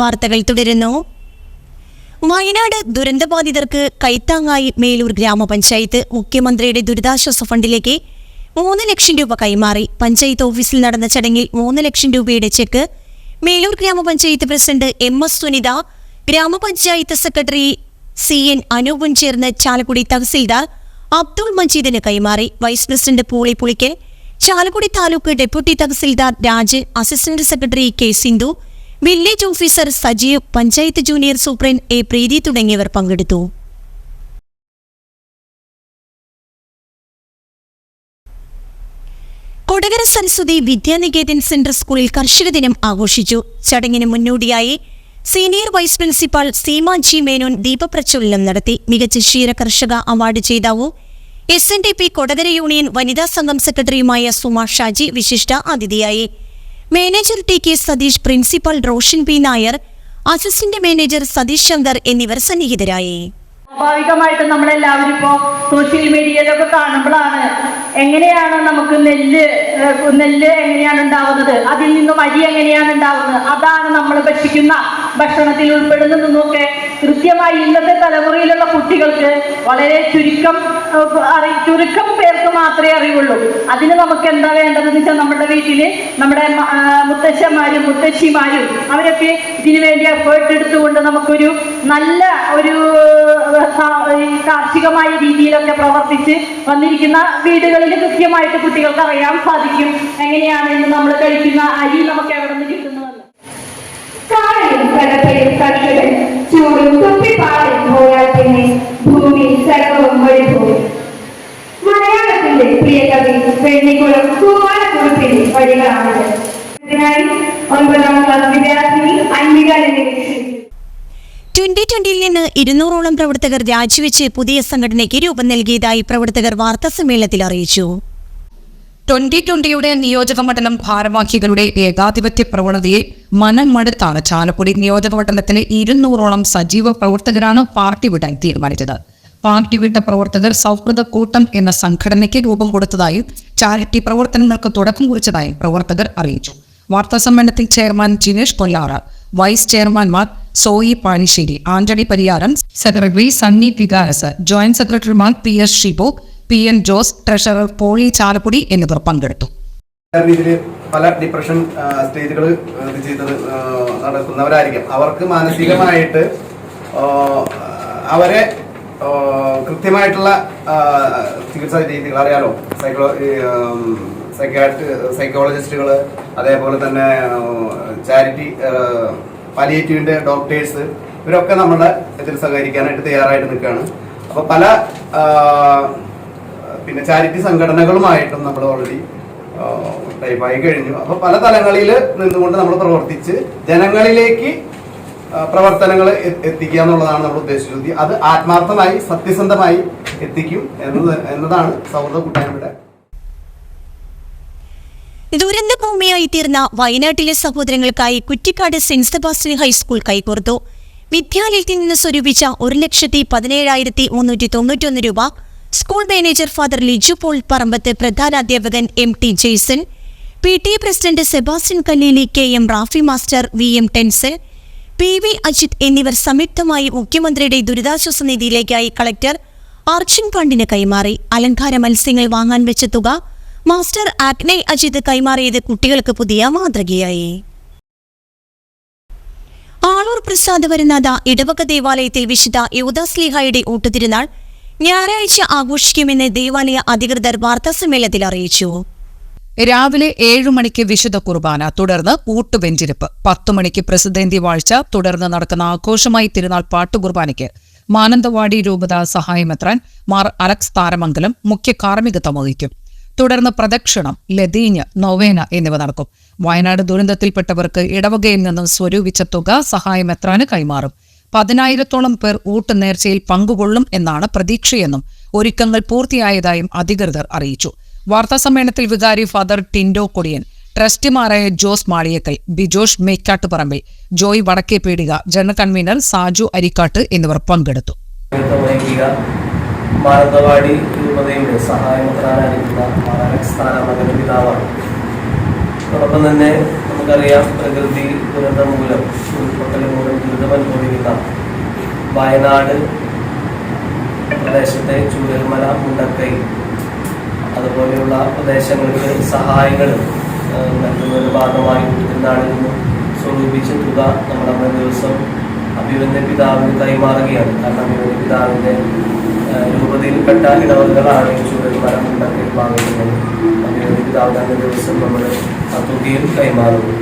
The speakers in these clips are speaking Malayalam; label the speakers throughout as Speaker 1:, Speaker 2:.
Speaker 1: വാർത്തകൾ തുടരുന്നു. വയനാട് ദുരന്തബാധിതർക്ക് കൈത്താങ്ങായി മേലൂർ ഗ്രാമപഞ്ചായത്ത് മുഖ്യമന്ത്രിയുടെ ദുരിതാശ്വാസ ഫണ്ടിലേക്ക് മൂന്ന് ലക്ഷം രൂപ കൈമാറി. പഞ്ചായത്ത് ഓഫീസിൽ നടന്ന ചടങ്ങിൽ മൂന്ന് ലക്ഷം രൂപയുടെ ചെക്ക് മേലൂർ ഗ്രാമപഞ്ചായത്ത് പ്രസിഡന്റ് എം എസ് സുനിത ഗ്രാമപഞ്ചായത്ത് സെക്രട്ടറി സി എൻ അനൂപും ചേർന്ന് ചാലക്കുടി തഹസിൽദാർ അബ്ദുൾ മജീദിന് കൈമാറി. Vice president പൂളി Pulikkal Chalakudy taluk deputy tahsildar Raj assistant secretary K Sindhu village officer Sajeev panchayat junior superintendent A Preethi തുടങ്ങിയവർ പങ്കെടുത്തു. കൊടകര സരസ്വതി വിദ്യാനികേതൻ സെൻട്രൽ സ്കൂളിൽ കർഷക ദിനം ആഘോഷിച്ചു. ചടങ്ങിന് മുന്നോടിയായി senior vice principal Seema G Menon ദീപപ്രജ്വലനം നടത്തി. മികച്ച ക്ഷീര കർഷക award ജേതാവു S N D P Kodakara union വനിതാ സംഘം സെക്രട്ടറിയുമായ സുമാ ഷാജി വിശിഷ്ട അതിഥിയായി. Manager T K Satheesh principal Roshan P Nair assistant manager Satheesh Shankar എന്നിവർ സന്നിഹിതരായി.
Speaker 2: സ്വാഭാവികമായിട്ടും നമ്മളെല്ലാവരും ഇപ്പോ സോഷ്യൽ മീഡിയയിലൊക്കെ കാണുമ്പോഴാണ് എങ്ങനെയാണ് നമുക്ക് നെല്ല് നെല്ല് എങ്ങനെയാണ് ഉണ്ടാവുന്നത്? അതിൽ നിന്നും അരി എങ്ങനെയാണ് ഉണ്ടാവുന്നത്? അതാണ് നമ്മൾ ഭക്ഷിക്കുന്ന ഭക്ഷണത്തിൽ ഉൾപ്പെടുന്നതെന്നൊക്കെ കൃത്യമായി ഇന്നത്തെ തലമുറയിലുള്ള കുട്ടികൾക്ക് വളരെ ചുരുക്കം അറി ചുരുക്കം പേർക്ക് മാത്രമേ അറിയുള്ളൂ. അതിന് നമുക്ക് എന്താ വേണ്ടതെന്ന് വെച്ചാൽ നമ്മുടെ വീട്ടിൽ നമ്മുടെ മുത്തശ്ശന്മാരും മുത്തശ്ശിമാരും അവരൊക്കെ ഇതിനു വേണ്ടി എഫേർട്ട് എടുത്തുകൊണ്ട് നമുക്കൊരു നല്ല ഒരു കാർഷികമായ രീതിയിലൊക്കെ പ്രവർത്തിച്ച് വന്നിരിക്കുന്ന വീടുകളിൽ കൃത്യമായിട്ട് കുട്ടികൾക്ക് അറിയാൻ സാധിക്കും. എങ്ങനെയാണ് ഇന്ന് നമ്മൾ കഴിക്കുന്ന അരി നമുക്ക് എവിടെ നിന്ന് കിട്ടുന്നതെന്ന്.
Speaker 3: ചൂടും തുപ്പിപ്പാടും പോയാൽ പിന്നെ ഭൂമി സർവവും വഴിപോയി. മലയാളത്തിന്റെ പ്രിയ കവി വെണ്ണിക്കുളം കുമാരക്കുറിപ്പിന്റെ വഴികളാണിത് ഇതിനായി ഒൻപതാം ക്ലാസ് വിദ്യാർത്ഥിനി അംബിക എന്നെ ക്ഷണിച്ചു
Speaker 1: ട്വന്റി ട്വന്റിയിൽ നിന്ന് ഇരുന്നൂറോളം പ്രവർത്തകർ രാജിവെച്ച് പുതിയ സംഘടനയ്ക്ക് രൂപം നൽകിയതായി പ്രവർത്തകർ വാർത്താസമ്മേളനത്തിൽ അറിയിച്ചു.
Speaker 4: ട്വന്റി ട്വന്റിയുടെ നിയോജക മണ്ഡലം ഭാരവാഹികളുടെ ഏകാധിപത്യ പ്രവണതയെ മനം മടുത്താണ് ചാലക്കുടി നിയോജക മണ്ഡലത്തിലെ ഇരുന്നൂറോളം സജീവ പ്രവർത്തകരാണ് പാർട്ടി വിടാൻ തീരുമാനിച്ചത്. പാർട്ടി വിട്ട പ്രവർത്തകർ സൗഹൃദ കൂട്ടം എന്ന സംഘടനയ്ക്ക് രൂപം കൊടുത്തതായും ചാരിറ്റി പ്രവർത്തനങ്ങൾക്ക് തുടക്കം കുറിച്ചതായും പ്രവർത്തകർ അറിയിച്ചു. വാർത്താസമ്മേളനത്തിൽ chairman Jinesh Kollara vice ചെയർമാൻമാർ Soyi Panissery Antony Pariyaram secretary Sunny പികാരസ് joint സെക്രട്ടറിമാർ P S Shibu P N Jose treasurer Poly Chalakudy എന്നിവർ പങ്കെടുത്തു.
Speaker 5: പല ഡിപ്രഷൻ സ്റ്റേജുകൾ നടക്കുന്നവരായിരിക്കും. അവർക്ക് മാനസികമായിട്ട് അവരെ കൃത്യമായിട്ടുള്ള ചികിത്സാ രീതികൾ അറിയാലോ? സൈക്കോ സൈക്കാട്രി സൈക്കോളജിസ്റ്റുകൾ അതേപോലെ തന്നെ ചാരിറ്റി പാലിയേറ്റീവിന്റെ ഡോക്ടേഴ്സ് ഇവരൊക്കെ നമ്മളെ ഇതിൽ സഹകരിക്കാനായിട്ട് തയ്യാറായിട്ട് നിൽക്കുകയാണ്. അപ്പോൾ പല പിന്നെ ചാരിറ്റി സംഘടനകളുമായിട്ടും നമ്മൾ ഓൾറെഡി ടൈപ്പായി കഴിഞ്ഞു. അപ്പോൾ പല തലങ്ങളിൽ നിന്നുകൊണ്ട് നമ്മൾ പ്രവർത്തിച്ച് ജനങ്ങളിലേക്ക് പ്രവർത്തനങ്ങൾ എത്തിക്കുക എന്നുള്ളതാണ് നമ്മൾ ഉദ്ദേശിച്ചത്. അത് ആത്മാർത്ഥമായി സത്യസന്ധമായി എത്തിക്കും എന്നത് എന്നതാണ് സൗഹൃദ കൂട്ടായ്മയുടെ
Speaker 1: ദുരന്ത ഭൂമിയായി തീർന്ന വയനാട്ടിലെ സഹോദരങ്ങൾക്കായി Kuttikkad saint Sebastian high school കൈകോർത്തു. വിദ്യാലയത്തിൽ നിന്ന് സ്വരൂപിച്ച ഒരു ലക്ഷത്തി പതിനേഴായിരത്തി മുന്നൂറ്റി തൊണ്ണൂറ്റൊന്ന് രൂപ school manager father Liju Paul Parambath പ്രധാനാധ്യാപകൻ M T Jaison P T president Sebastian Kalleli K M Rafi master V M Tensal P V Ajith എന്നിവർ സംയുക്തമായി മുഖ്യമന്ത്രിയുടെ ദുരിതാശ്വാസ നിധിയിലേക്കായി കളക്ടർ അർജുൻ പാണ്ഡിന് കൈമാറി. അലങ്കാര മത്സ്യങ്ങൾ വാങ്ങാൻ വെച്ച തുക മാസ്റ്റർ ആഗ്നേ അജിത് കൈമാറിയത് കുട്ടികൾക്ക് പുതിയ മാതൃകയായി. ആളൂർ പ്രസാദ് വരുന്നാഥ ഇടവക ദേവാലയത്തിൽ വിശുദ്ധ യുവദാസ്ലിഹായുടെ ഊട്ടുതിരുന്നാൾ ഞായറാഴ്ച ആഘോഷിക്കുമെന്ന് ദേവാലയ അധികൃതർ വാർത്താസമ്മേളനത്തിൽ അറിയിച്ചു.
Speaker 4: രാവിലെ ഏഴു മണിക്ക് വിശുദ്ധ കുർബാന തുടർന്ന് ഊട്ടുവെഞ്ചിരിപ്പ് പത്തു മണിക്ക് പ്രസിദ്ധേന്തി വാഴ്ച തുടർന്ന് നടക്കുന്ന ആഘോഷമായി തിരുനാൾ പാട്ടുകുർബാനയ്ക്ക് മാനന്തവാടി രൂപത സഹായമെത്രാൻ മാർ അലക്സ് താരമംഗലം മുഖ്യ കാർമ്മികത്വം വഹിക്കും. തുടർന്ന് പ്രദക്ഷിണം ലതീഞ്ഞ് നൊവേന എന്നിവ നടക്കും. വയനാട് ദുരന്തത്തിൽപ്പെട്ടവർക്ക് ഇടവകയിൽ നിന്നും സ്വരൂപിച്ച തുക സഹായമെത്രാന് കൈമാറും. പതിനായിരത്തോളം പേർ ഊട്ട് നേർച്ചയിൽ പങ്കുകൊള്ളും എന്നാണ് പ്രതീക്ഷയെന്നും ഒരുക്കങ്ങൾ പൂർത്തിയായതായും അധികൃതർ അറിയിച്ചു. വാർത്താസമ്മേളനത്തിൽ വികാരി father Tindo Kodiyan ട്രസ്റ്റിമാരായ Jose Maliyakkal Bijosh Mekkattuparambil Joy Vadakke Vadakkepeedika general convener Saju Arikkattu എന്നിവർ പങ്കെടുത്തു.
Speaker 6: മാനന്തവാടി രൂപതയുടെ സഹായമെത്രാനായിരിക്കുന്ന മാനസ്ഥാന മകൻ പിതാവാണ്. അതോടൊപ്പം തന്നെ നമുക്ക്
Speaker 5: നമുക്കറിയാം പ്രകൃതി ദുരന്തം മൂലം ഉരുൾപൊട്ടൽ മൂലം ദുരിതം അനുഭവിക്കുന്ന വയനാട് പ്രദേശത്തെ ചൂരൽമല മുണ്ടക്കൈ അതുപോലെയുള്ള പ്രദേശങ്ങൾക്ക് സഹായങ്ങൾ നൽകുന്നതിന്റെ ഭാഗമായി തിരുനാളിൽ നിന്നും സ്വരൂപിച്ച തുക അന്നേ ദിവസം അഭിവന്യ പിതാവിന് കൈമാറുകയാണ്. കാരണം അഭിവന്യ പിതാവിന്റെ ആ, രൂപതയിൽപ്പെട്ട ചൂരൽമല മുണ്ടക്കൈ ഭാഗത്തുള്ളത് അഭിവന്യ പിതാവിന് അന്നേ ദിവസം നമ്മൾ ആ തുകയും കൈമാറുന്നു.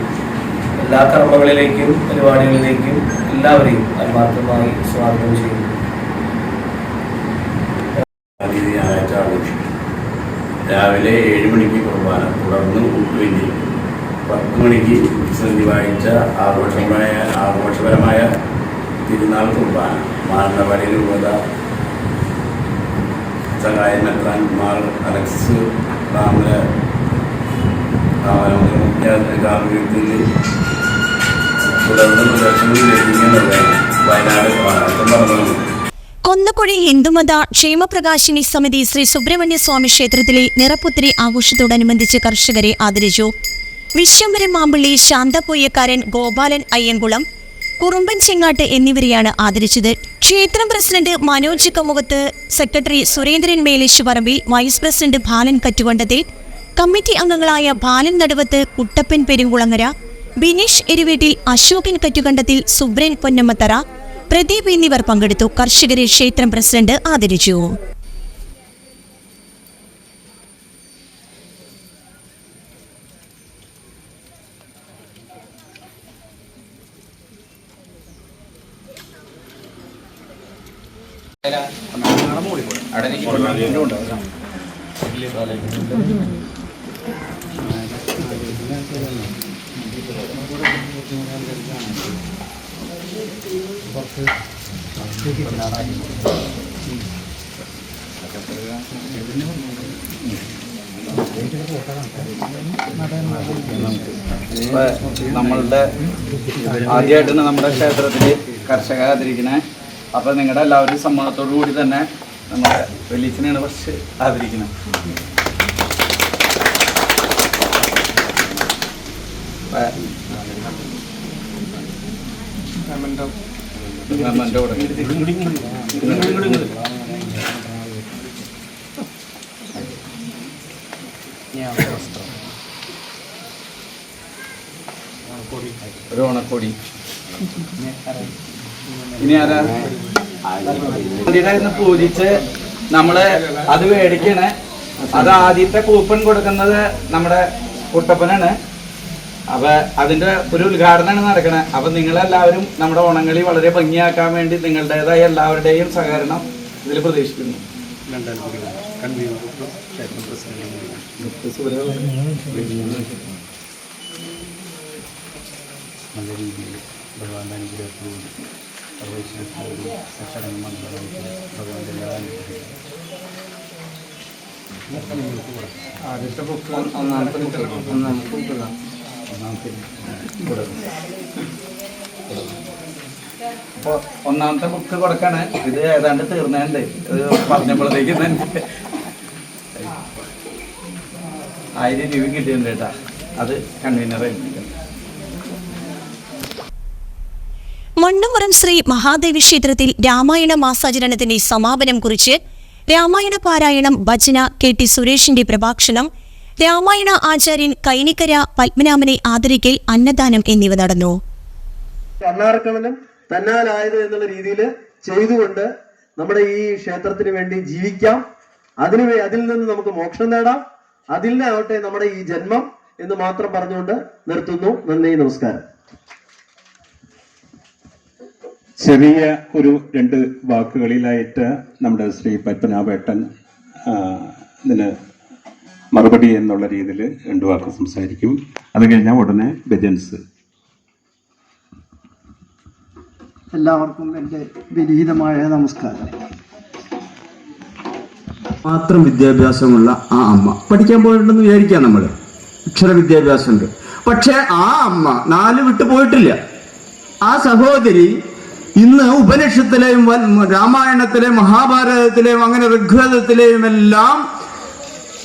Speaker 5: എല്ലാ കർമ്മങ്ങളിലേക്കും പരിപാടികളിലേക്കും എല്ലാവരെയും ആത്മാർത്ഥമായി സ്വാഗതം ചെയ്യുന്നു.
Speaker 7: രാവിലെ ഏഴ് മണിക്ക് കുർബാന. തുടർന്ന് ഊട്ടുവെഞ്ചി പത്ത് മണിക്ക് പ്രതിസന്ധി വായിച്ച ആഘോഷമായ ആഘോഷപരമായ തിരുനാൾ കുർബാന. മാനന്തവാടി രൂപത സഹായമെത്താൻ മെത്രാൻകുമാർ അലക്സ് പറഞ്ഞു
Speaker 1: കൊന്നക്കുഴി ഹിന്ദുമത ക്ഷേമപ്രകാശിനി സമിതി ശ്രീ സുബ്രഹ്മണ്യ സ്വാമി ക്ഷേത്രത്തിലെ നിറപ്പുത്തിരി ആഘോഷത്തോടനുബന്ധിച്ച് കർഷകരെ ആദരിച്ചു. വിശ്വംബരൻ മാമ്പള്ളി ശാന്തപൊയ്യക്കാരൻ ഗോപാലൻ അയ്യങ്കുളം കുറുമ്പൻ ചെങ്ങാട്ട് എന്നിവരെയാണ് ആദരിച്ചത്. ക്ഷേത്രം president Manoj Kamukhath secretary Surendran Meleshuparambil vice president Balan Kattuvandathil committee അംഗങ്ങളായ ബാലൻ നടുവത്ത് കുട്ടപ്പൻ പെരുങ്കുളങ്ങര ബിനീഷ് എരുവീട്ടിൽ അശോകൻ കറ്റുകണ്ടത്തിൽ സുബ്രൻ പൊന്നമ്മത്തറ പ്രദീപ് എന്നിവർ പങ്കെടുത്തു. കർഷകരെ ക്ഷേത്രം പ്രസിഡന്റ് ആദരിച്ചു.
Speaker 8: നമ്മളുടെ ആദ്യമായിട്ടാണ് നമ്മുടെ ക്ഷേത്രത്തിൽ കർഷകർ ആദരിക്കണേ. അപ്പൊ നിങ്ങളുടെ എല്ലാവരും സമ്മതത്തോടു കൂടി തന്നെ നമ്മുടെ വെലീച്ചിനെയാണ് കുറച്ച് ആദരിക്കുന്നത് ഗവൺമെന്റ് ഒരു ഓണക്കോടി ഇനി ആരാ? പൂജിച്ച് നമ്മൾ അത് മേടിക്കണേ. അത് ആദ്യത്തെ കൂപ്പൺ കൊടുക്കുന്നത് നമ്മുടെ കുട്ടപ്പനാണ്. അപ്പൊ അതിന്റെ ഒരു ഉദ്ഘാടനമാണ് നടക്കുന്നത് അപ്പൊ നിങ്ങളെല്ലാവരും നമ്മുടെ ഓണങ്ങളി വളരെ ഭംഗിയാക്കാൻ വേണ്ടി നിങ്ങളുടേതായ എല്ലാവരുടെയും സഹകരണം ഇതിൽ പ്രതീക്ഷിക്കുന്നു. ആദ്യത്തെ ബുക്ക് ഒന്നാമത്തെ ബുക്ക് ഒന്നാമത്തെ ബുക്ക് അപ്പൊ ഒന്നാമത്തെ ബുക്ക് കൊടുക്കാണ്. ഇത് ഏതാണ്ട് തീർന്നുണ്ട് ഇത് പറഞ്ഞപ്പോഴത്തേക്ക് തന്നെ ആയിരം രൂപ കിട്ടിയിട്ടുണ്ട് കേട്ടാ. അത് കൺവീനർ ഏൽപ്പിക്കണം
Speaker 1: മണ്ണുമറം ശ്രീ മഹാദേവി ക്ഷേത്രത്തിൽ രാമായണ മാസാചരണത്തിന്റെ സമാപനം കുറിച്ച് രാമായണ പാരായണം ഭജന കെ ടി സുരേഷിന്റെ പ്രഭാഷണം രാമായണ ആചാര്യൻ കൈനിക്കര പത്മനാഭനെ ആദരിക്കൽ അന്നദാനം എന്നിവ നടന്നു.
Speaker 9: കർണാടകമനം തന്നാലായത് എന്നുള്ള രീതിയിൽ ചെയ്തുകൊണ്ട് നമ്മുടെ ഈ ക്ഷേത്രത്തിന് വേണ്ടി ജീവിക്കാം. അതിന് അതിൽ നിന്ന് നമുക്ക് മോക്ഷം നേടാം. അതിൽ നിന്നാവട്ടെ നമ്മുടെ ഈ ജന്മം എന്ന് മാത്രം പറഞ്ഞുകൊണ്ട് നിർത്തുന്നു. നന്ദി നമസ്കാരം.
Speaker 10: ചെറിയ ഒരു രണ്ട് വാക്കുകളിലായിട്ട് നമ്മുടെ ശ്രീ പത്മനാഭേട്ടൻ ആ, ഇതിന് മറുപടി എന്നുള്ള രീതിയിൽ രണ്ട് വാക്ക് സംസാരിക്കും. അത് കഴിഞ്ഞാൽ ഉടനെ ബജൻസ്
Speaker 11: എല്ലാവർക്കും എന്റെ വിനീതമായ നമസ്കാരം.
Speaker 12: മാത്രം വിദ്യാഭ്യാസമുള്ള ആ അമ്മ. പഠിക്കാൻ പോയിട്ടുണ്ടെന്ന് വിചാരിക്കാം നമ്മൾ അക്ഷര വിദ്യാഭ്യാസമുണ്ട്. പക്ഷേ ആ അമ്മ നാല് വിട്ടു പോയിട്ടില്ല. ആ സഹോദരി ഇന്ന് ഉപനിഷത്തിലെയും രാമായണത്തിലെയും മഹാഭാരതത്തിലെയും അങ്ങനെ ഋഗ്വേദത്തിലെയും എല്ലാം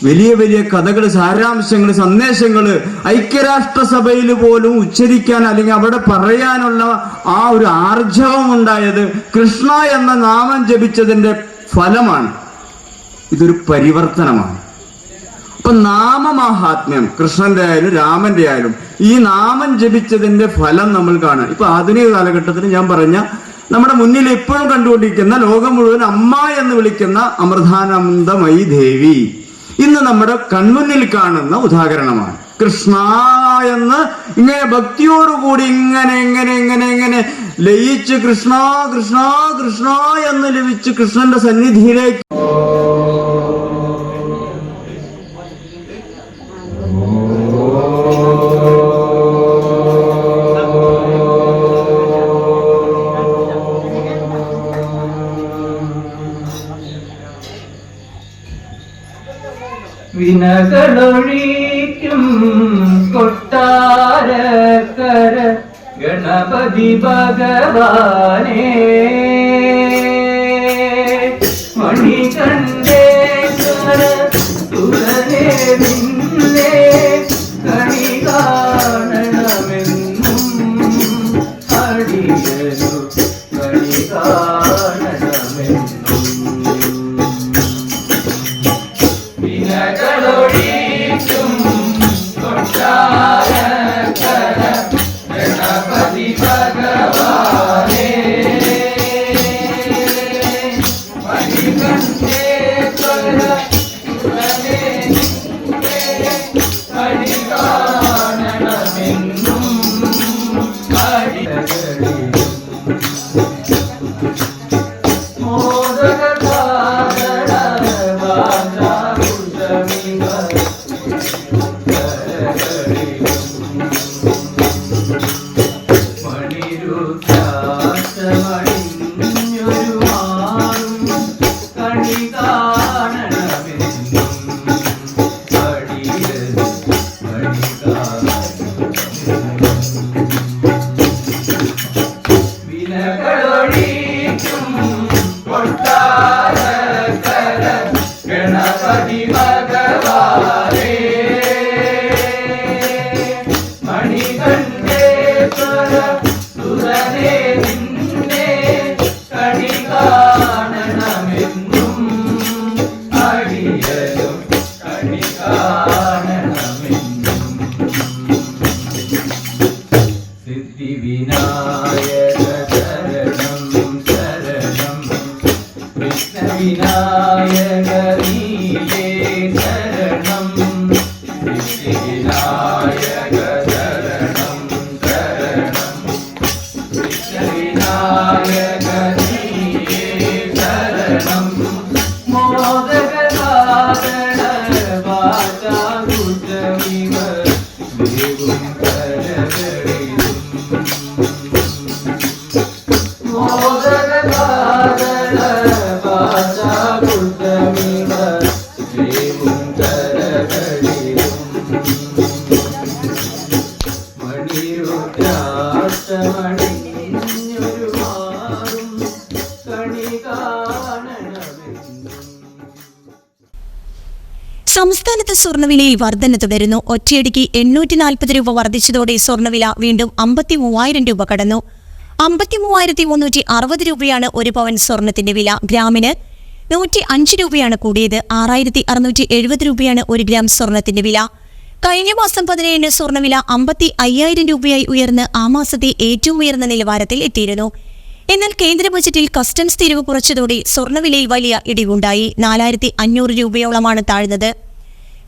Speaker 7: വലിയ വലിയ കഥകൾ സാരാംശങ്ങൾ സന്ദേശങ്ങൾ ഐക്യരാഷ്ട്രസഭയിൽ പോലും ഉച്ചരിക്കാൻ അല്ലെങ്കിൽ അവിടെ പറയാനുള്ള ആ ഒരു ആർജവം ഉണ്ടായത് കൃഷ്ണ എന്ന നാമം ജപിച്ചതിന്റെ ഫലമാണ്. ഇതൊരു പരിവർത്തനമാണ്. അപ്പൊ നാമമാഹാത്മ്യം കൃഷ്ണന്റെ ആയാലും രാമന്റെ ആയാലും ഈ നാമം ജപിച്ചതിന്റെ ഫലം നമ്മൾ കാണുക. ഇപ്പൊ ആധുനിക കാലഘട്ടത്തിൽ ഞാൻ പറഞ്ഞ നമ്മുടെ മുന്നിൽ എപ്പോഴും കണ്ടുകൊണ്ടിരിക്കുന്ന ലോകം മുഴുവൻ അമ്മ എന്ന് വിളിക്കുന്ന അമൃതാനന്ദമയി ദേവി. ഇന്ന് നമ്മുടെ കൺമുന്നിൽ കാണുന്ന ഉദാഹരണമാണ്. കൃഷ്ണ എന്ന് ഇങ്ങനെ ഭക്തിയോടുകൂടി ഇങ്ങനെ ഇങ്ങനെ ഇങ്ങനെ ഇങ്ങനെ ലയിച്ച് കൃഷ്ണ കൃഷ്ണ കൃഷ്ണ എന്ന് ലഭിച്ച് കൃഷ്ണന്റെ സന്നിധിയിലേക്ക്
Speaker 6: വിനകളൊഴിക്കും കൊട്ടാരക്കര ഗണപതി ഭഗവാനേ. മണികണ്ഠേശ്വര দেবে
Speaker 1: না സ്വർണവിലയിൽ വർധന തുടരുന്നു. ഒറ്റയടിക്ക് എണ്ണൂറ്റി നാൽപ്പത് രൂപ വർദ്ധിച്ചതോടെ സ്വർണവില വീണ്ടും അമ്പത്തി മൂവായിരം രൂപ കടന്നു. അമ്പത്തി മൂവായിരത്തി മുന്നൂറ്റി അറുപത് രൂപയാണ് ഒരു പവൻ സ്വർണത്തിന്റെ വില. ഗ്രാമിന് നൂറ്റി അഞ്ച് രൂപയാണ് കൂടിയത്. ആറായിരത്തി അറുന്നൂറ്റി എഴുപത് രൂപയാണ് ഒരു ഗ്രാം സ്വർണത്തിന്റെ വില. കഴിഞ്ഞ മാസം പതിനേഴിന് സ്വർണവില അമ്പത്തി അയ്യായിരം രൂപയായി ഉയർന്ന് ആ മാസത്തെ ഏറ്റവും ഉയർന്ന നിലവാരത്തിൽ എത്തിയിരുന്നു. എന്നാൽ കേന്ദ്ര ബജറ്റിൽ കസ്റ്റംസ് തീരുവ കുറച്ചതോടെ സ്വർണവിലയിൽ വലിയ ഇടിവുണ്ടായി. നാലായിരത്തി അഞ്ഞൂറ് രൂപയോളമാണ് താഴ്ന്നത്.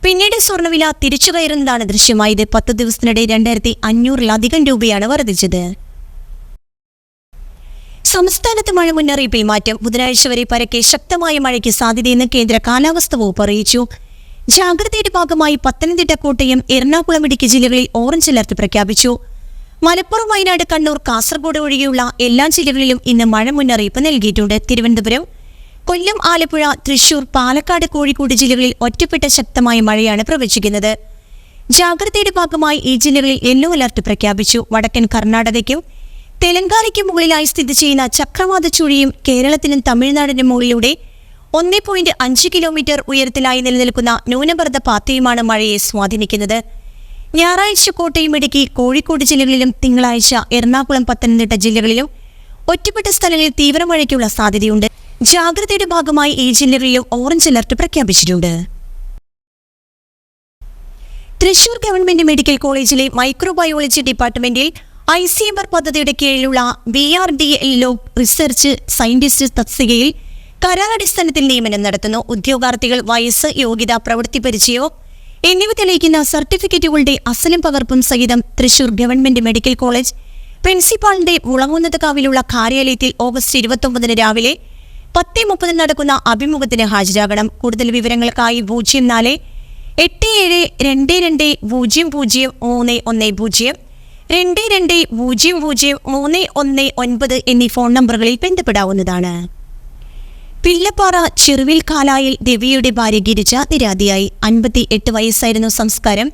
Speaker 1: പിന്നീട് സ്വർണവില തിരിച്ചു കയറുന്നതാണ് ദൃശ്യമായത്. പത്ത് ദിവസത്തിനിടെ രണ്ടായിരത്തി അഞ്ഞൂറിലധികം രൂപയാണ് വർദ്ധിച്ചത്. സംസ്ഥാനത്ത് മഴ മുന്നറിയിപ്പിൽ മാറ്റം. ബുധനാഴ്ച വരെ പരക്കെ ശക്തമായ മഴയ്ക്ക് സാധ്യതയെന്ന് കേന്ദ്ര കാലാവസ്ഥ വകുപ്പ് അറിയിച്ചു. ജാഗ്രതയുടെ ഭാഗമായി പത്തനംതിട്ട കോട്ടയം എറണാകുളം ഇടുക്കി ജില്ലകളിൽ ഓറഞ്ച് അലർട്ട് പ്രഖ്യാപിച്ചു. മലപ്പുറം വയനാട് കണ്ണൂർ കാസർഗോഡ് ഒഴികെയുള്ള എല്ലാ ജില്ലകളിലും ഇന്ന് മഴ മുന്നറിയിപ്പ് നൽകിയിട്ടുണ്ട്. തിരുവനന്തപുരം കൊല്ലം ആലപ്പുഴ തൃശൂർ പാലക്കാട് കോഴിക്കോട് ജില്ലകളിൽ ഒറ്റപ്പെട്ട ശക്തമായ മഴയാണ് പ്രവചിക്കുന്നത്. ജാഗ്രതയുടെ ഭാഗമായി ഈ ജില്ലകളിൽ യെല്ലോ അലർട്ട് പ്രഖ്യാപിച്ചു. വടക്കൻ കർണാടകയ്ക്കും തെലങ്കാനയ്ക്കും മുകളിലായി സ്ഥിതി ചെയ്യുന്ന ചക്രവാത ചുഴിയും കേരളത്തിനും തമിഴ്നാടിനും മുകളിലൂടെ ഒന്നേ പോയിന്റ് അഞ്ച് കിലോമീറ്റർ ഉയരത്തിലായി നിലനിൽക്കുന്ന ന്യൂനമർദ്ദ പാത്തയുമാണ് മഴയെ സ്വാധീനിക്കുന്നത്. ഞായറാഴ്ച കോട്ടയം ഇടുക്കി കോഴിക്കോട് ജില്ലകളിലും തിങ്കളാഴ്ച എറണാകുളം പത്തനംതിട്ട ജില്ലകളിലും ഒറ്റപ്പെട്ട സ്ഥലങ്ങളിൽ തീവ്രമഴയ്ക്കുള്ള സാധ്യതയുണ്ട്. ജാഗ്രതയുടെ ഭാഗമായി ഈ ഓറഞ്ച് അലർട്ട് പ്രഖ്യാപിച്ചിട്ടുണ്ട്. തൃശൂർ ഗവൺമെന്റ് മെഡിക്കൽ കോളേജിലെ മൈക്രോബയോളജി ഡിപ്പാർട്ട്മെന്റിൽ ഐ സി എം ആർ പദ്ധതിയുടെ കീഴിലുള്ള B R D L low research scientist തസ്തികയിൽ കരാറടിസ്ഥാനത്തിൽ നിയമനം നടത്തുന്നു. ഉദ്യോഗാർത്ഥികൾ വയസ്സ് യോഗ്യത പ്രവൃത്തി പരിചയോ എന്നിവ തെളിയിക്കുന്ന സർട്ടിഫിക്കറ്റുകളുടെ അസലും പകർപ്പും സഹിതം തൃശൂർ ഗവൺമെന്റ് മെഡിക്കൽ കോളേജ് പ്രിൻസിപ്പാളിന്റെ മുളങ്ങുന്നതകാവിലുള്ള കാര്യാലയത്തിൽ ഓഗസ്റ്റ് ഇരുപത്തൊമ്പതിന് രാവിലെ പത്ത് മുപ്പതിന് നടക്കുന്ന അഭിമുഖത്തിന് ഹാജരാകണം. കൂടുതൽ വിവരങ്ങൾക്കായി പൂജ്യം നാല് എട്ട് ഏഴ് രണ്ട് രണ്ട് പൂജ്യം പൂജ്യം മൂന്ന് ഒന്ന് പൂജ്യം രണ്ട് രണ്ട് പൂജ്യം പൂജ്യം മൂന്ന് ഒന്ന് ഒൻപത് എന്നീ ഫോൺ നമ്പറുകളിൽ ബന്ധപ്പെടാവുന്നതാണ്. പിള്ളപ്പാറ ചെറുവിൽ കാലായിൽ ദേവിയുടെ ഭാര്യ ഗിരിജ നിരാതിയായി. അൻപത്തി എട്ട് വയസ്സായിരുന്നു സംസ്കാരം.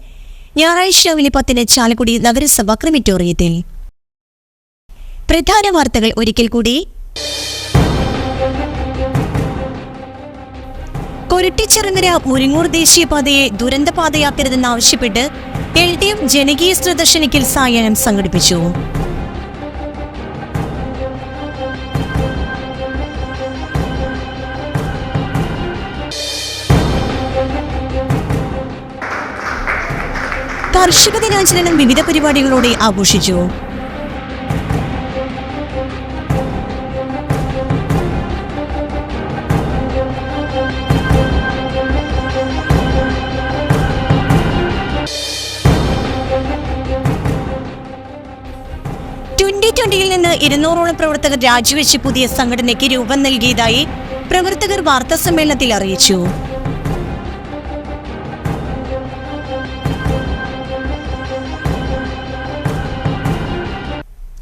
Speaker 1: ഞായറാഴ്ച രാവിലെ പത്തിന് ചാലക്കുടി നഗരസഭ ക്രിമിറ്റോറിയത്തിൽ. പ്രധാന വാർത്തകൾ ഒരിക്കൽ കൂടി. കൊരട്ടിച്ചിറങ്ങര മുരിങ്ങൂർ ദേശീയപാതയെ ദുരന്തപാതയാക്കരുതെന്നാവശ്യപ്പെട്ട് എൽ ഡി എഫ് ജനകീയ ശ്രദ്ധ ക്ഷണിക്കൽ സായാഹ്നം സംഘടിപ്പിച്ചു. കർഷക ദിനാചരണം വിവിധ പരിപാടികളോടെ ആഘോഷിച്ചു. ഇരുന്നൂറോളം പ്രവർത്തകർ രാജിവെച്ച് പുതിയ സംഘടനയ്ക്ക് രൂപം നൽകിയതായി പ്രവർത്തകർ വാർത്താസമ്മേളനത്തിൽ അറിയിച്ചു.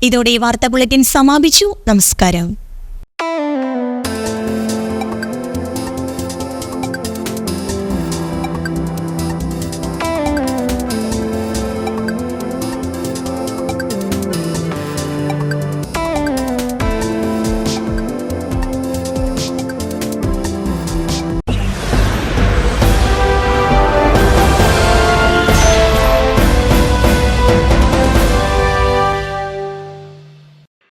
Speaker 1: ഇതോടെ ഈ വാർത്താ ബുള്ളറ്റിൻ സമാപിച്ചു. നമസ്കാരം.